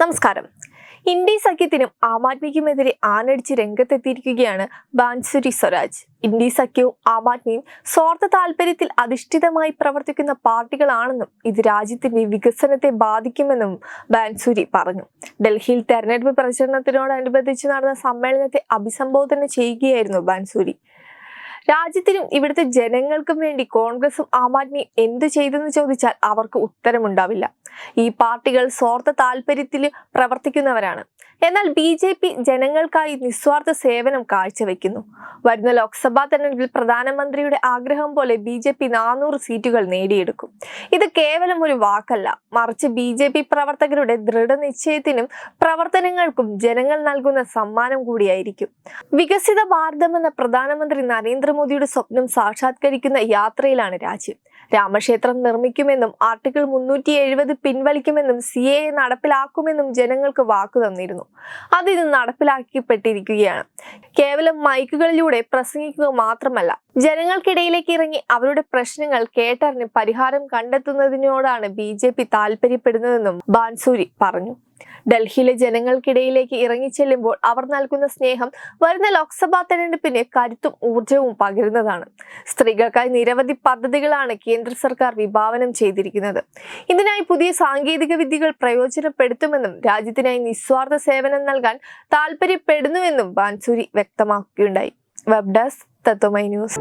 നമസ്കാരം. ഇന്ത്യ സഖ്യത്തിനും ആം ആദ്മിക്കുമെതിരെ ആനടിച്ച് രംഗത്തെത്തിയിരിക്കുകയാണ് ബാൻസുരി സ്വരാജ്. ഇന്ത്യ സഖ്യവും ആം ആദ്മിയും സ്വാർത്ഥ താല്പര്യത്തിൽ അധിഷ്ഠിതമായി പ്രവർത്തിക്കുന്ന പാർട്ടികളാണെന്നും ഇത് രാജ്യത്തിന്റെ വികസനത്തെ ബാധിക്കുമെന്നും ബാൻസുരി പറഞ്ഞു. ഡൽഹിയിൽ തെരഞ്ഞെടുപ്പ് പ്രചരണത്തിനോടനുബന്ധിച്ച് നടന്ന സമ്മേളനത്തെ അഭിസംബോധന ചെയ്യുകയായിരുന്നു ബാൻസുരി. രാജ്യത്തിനും ഇവിടുത്തെ ജനങ്ങൾക്കും വേണ്ടി കോൺഗ്രസും ആം ആദ്മിയും എന്തു ചെയ്തെന്ന് ചോദിച്ചാൽ അവർക്ക് ഉത്തരമുണ്ടാവില്ല. ഈ പാർട്ടികൾ സ്വാർത്ഥ താല്പര്യത്തിൽ പ്രവർത്തിക്കുന്നവരാണ്. എന്നാൽ ബി ജെ പി ജനങ്ങൾക്കായി നിസ്വാർത്ഥ സേവനം കാഴ്ചവെക്കുന്നു. വരുന്ന ലോക്സഭാ തെരഞ്ഞെടുപ്പിൽ പ്രധാനമന്ത്രിയുടെ ആഗ്രഹം പോലെ ബി ജെ പി നാനൂറ് സീറ്റുകൾ നേടിയെടുക്കും. ഇത് കേവലം ഒരു വാക്കല്ല. മറിച്ച് ബി ജെ പി പ്രവർത്തകരുടെ ദൃഢനിശ്ചയത്തിനും പ്രവർത്തനങ്ങൾക്കും ജനങ്ങൾ നൽകുന്ന സമ്മാനം കൂടിയായിരിക്കും. വികസിത ഭാരതം എന്ന പ്രധാനമന്ത്രി നരേന്ദ്രമോദിയുടെ സ്വപ്നം സാക്ഷാത്കരിക്കുന്ന യാത്രയിലാണ് രാജ്യം. രാമക്ഷേത്രം നിർമ്മിക്കുമെന്നും ആർട്ടിക്കിൾ മുന്നൂറ്റി എഴുപത് പിൻവലിക്കുമെന്നും സി എ നടപ്പിലാക്കുമെന്നും ജനങ്ങൾക്ക് വാക്കു തന്നിരുന്നു. അതിന് നടപ്പിലാക്കപ്പെട്ടിരിക്കുകയാണ്. കേവലം മൈക്കുകളിലൂടെ പ്രസംഗിക്കുക മാത്രമല്ല ജനങ്ങൾക്കിടയിലേക്ക് ഇറങ്ങി അവരുടെ പ്രശ്നങ്ങൾ കേട്ടറിഞ്ഞ് പരിഹാരം കണ്ടെത്തുന്നതിനോടാണ് ബി ജെ പി താല്പര്യപ്പെടുന്നതെന്നും ബാൻസൂരി പറഞ്ഞു. ഡൽഹിയിലെ ജനങ്ങൾക്കിടയിലേക്ക് ഇറങ്ങിച്ചെല്ലുമ്പോൾ അവർ നൽകുന്ന സ്നേഹം വരുന്ന ലോക്സഭാ തെരഞ്ഞെടുപ്പിന് കരുത്തും ഊർജവും പകരുന്നതാണ്. സ്ത്രീകൾക്കായി നിരവധി പദ്ധതികളാണ് കേന്ദ്ര സർക്കാർ വിഭാവനം ചെയ്തിരിക്കുന്നത്. ഇതിനായി പുതിയ സാങ്കേതിക വിദ്യകൾ പ്രയോജനപ്പെടുത്തുമെന്നും രാജ്യത്തിനായി നിസ്വാർത്ഥ സേവനം നൽകാൻ താല്പര്യപ്പെടുന്നുവെന്നും Bansuri വ്യക്തമാക്കുകയുണ്ടായി. Web desk Tatwamayi news